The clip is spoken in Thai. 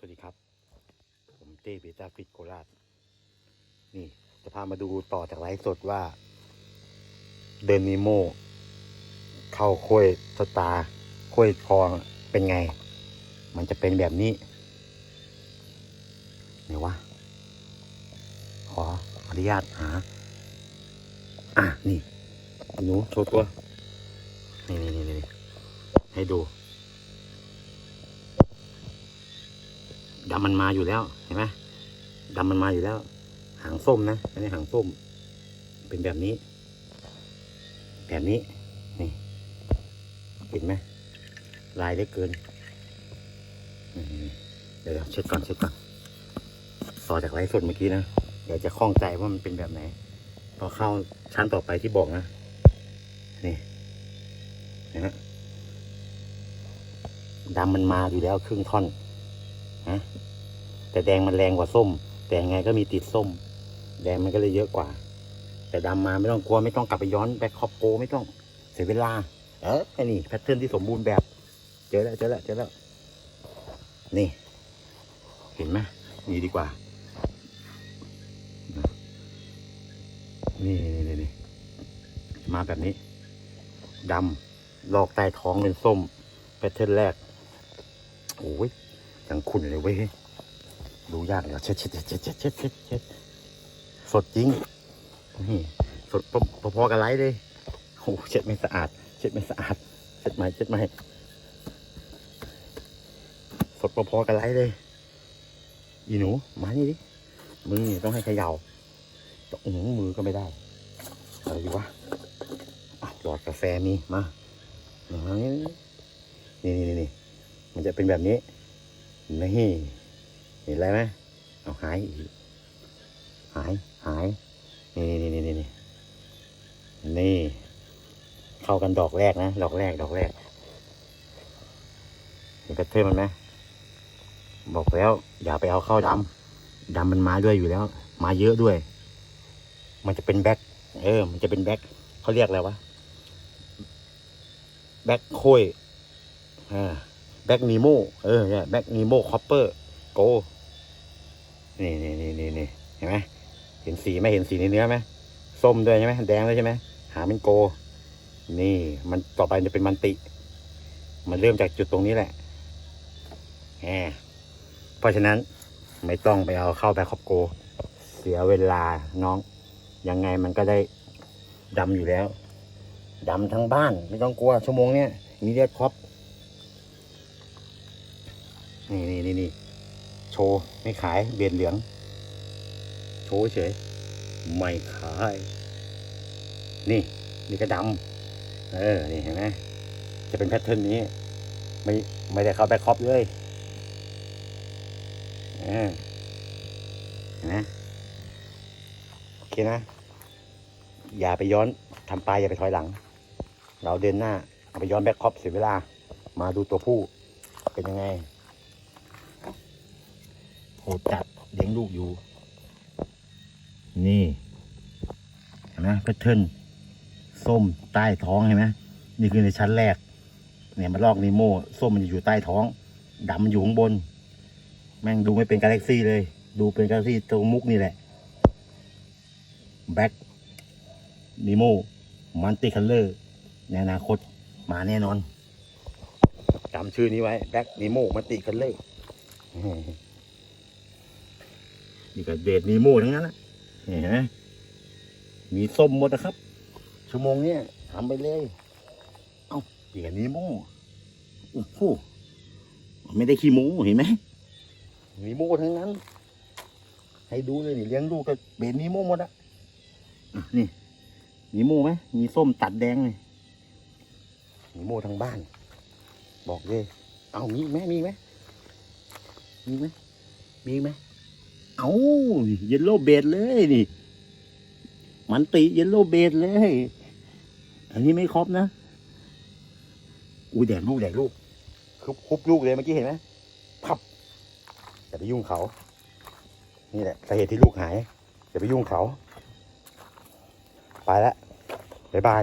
สวัสดีครับ ผมเต้เบต้าฟิตโคราช นี่ จะพามาดูต่อจากไลฟ์สดว่า เดินนิโม เข้าค่อยสตาค่อยทองเป็นไง มันจะเป็นแบบนี้เดี๋ยววะขออนุญาตหา อะ นี่หนูโชว์ตัว นี่นี่นี่ให้ดู ดำมันมาอยู่แล้วเห็นไหมดำมันมาอยู่แล้ว หางส้มนะอันนี้หางส้ม เป็นแบบนี้ แบบนี้นี่เห็นไหมลายได้เกินเดี๋ยวเช็ดก่อนเช็ดก่อนต่อจากไลฟ์สดเมื่อกี้นะเดี๋ยวจะคล่องใจว่ามันเป็นแบบไหนพอเข้าชั้นต่อไปที่บอกนะนี่เห็นไหมดำมันมาอยู่แล้วครึ่งท่อนฮะ แต่แดงมันแรงกว่าส้ม แต่ยังไงก็มีติดส้ม แดงมันก็เลยเยอะกว่า แต่ดำมาไม่ต้องกลัวไม่ต้องกลับไปย้อนแบ็คคอปโกไม่ต้องเสียเวลา เออไอ้นี่แพทเทิร์นที่สมบูรณ์แบบ เจอแล้วเจอแล้วเจอแล้วนี่ เห็นไหมนี่ดีกว่า นี่นี่นี่นี่มาแบบนี้ดำลอกใต้ท้องเป็นส้มแพทเทิร์นแรกโอ้ยยังขุ่นเลยเว้ย ดูยากเลยเช็ดเช็ดเช็ดเช็ดเช็ดเช็ดเช็ดสดจริงนี่สดพอๆกับไรเลยโอ้เช็ดไม่สะอาด เช็ดไม่สะอาด เช็ดใหม่เช็ดใหม่สดพอๆกับไรเลย อีหนู มานี่ดิ มึงต้องให้เขย่าต้องมือก็ไม่ได้อะไรอยู่วะหลอดกาแฟมีมานี่นี่นี่มันจะเป็นแบบนี้นี่ เห็นอะไรไหมเอาหายอีกหายหายนี่นี่นี่นี่นี่นี่เข้ากันดอกแรกนะดอกแรกดอกแรกเห็นแพทเทิร์นมันไหมบอกแล้ว อย่าไปเอาเข้าดำดำมันมาด้วยอยู่แล้ว มาเยอะด้วย มันจะเป็นแบ็คเออ มันจะเป็นแบ็คเขาเรียกอะไรวะแบ็คโคยอ่าแบ็กนีโมเออเนี่ยแบ็กนีโมคอปเปอร์โก นี่นี่นี่นี่นี่เห็นไหมเห็นสีไหมเห็นสีในเนื้อไหมส้มด้วยใช่ไหมแดงด้วยใช่ไหมหางเป็นโก นี่มันต่อไปจะเป็นมันติ มันเริ่มจากจุดตรงนี้แหละแหมเพราะฉะนั้นไม่ต้องไปเอาเข้าแบ็คคอปโก เสียเวลาน้อง ยังไงมันก็ได้ดำอยู่แล้วดำทั้งบ้าน ไม่ต้องกลัวชั่วโมงเนี้ยมีเรียกครอปนี่นี่นี่นี่ ชว์ไม่ขายเบียดเหลือง โชว์เฉย ไม่ขาย นี่นี่ก็ดำเออ นี่เห็นไหมจะเป็นแพทเทิร์นนี้ ไม่ไม่ได้เข้าแบ็คคอปเลยเออเห็นไหมโอเคนะ อย่าไปย้อนทำปลายอย่าไปถอยหลัง เราเดินหน้าเอาไปย้อนแบ็คคอปเสียเวลา มาดูตัวผู้เป็นยังไง หดจัดเลี้ยงลูกอยู่ นี่เห็นไหมแพทเทิร์นส้มใต้ท้องเห็นไหมนี่คือในชั้นแรก เนี่ยมันลอกนีโมส้มมันจะอยู่ใต้ท้องดำมันอยู่ข้างบน แม่งดูไม่เป็นกาแล็กซี่เลย ดูเป็นกาแล็กซี่ตรงมุกนี่แหละแบ็กนีโมมันติคัลเลอร์ในอนาคตมาแน่นอนจำชื่อนี้ไว้แบ็กนีโมมันติคัลเลอร์ นี่ก็เดดนีโม่ทั้งนั้นนะเห็นไหมมีส้มหมดนะครับ ชั่วโมงเนี้ยทำไปเลย เอ้าเดี๋ยวนีโม่โอ้โหไม่ได้ขี้หมูเห็นไหมนีโม่ทั้งนั้น ให้ดูเลยนี่เลี้ยงลูกก็เบนนีโม่หมดอะอะนี่นีโม่ไหมมีส้มตัดแดงเลยนีโม่ทั้งบ้าน บอกเลย เอามีไหมมีไหมมีไหมมีไหม เอาเยลโล่เบดเลยนี่ มันติเยลโล่เบดเลย อันนี้ไม่ครบนะอุ้ยแดกลูกแดกลูกคุบคุบลูกเลยเมื่อกี้เห็นไหมพับอย่าไปยุ่งเขา นี่แหละสาเหตุที่ลูกหายอย่าไปยุ่งเขา ไปแล้วบ๊ายบาย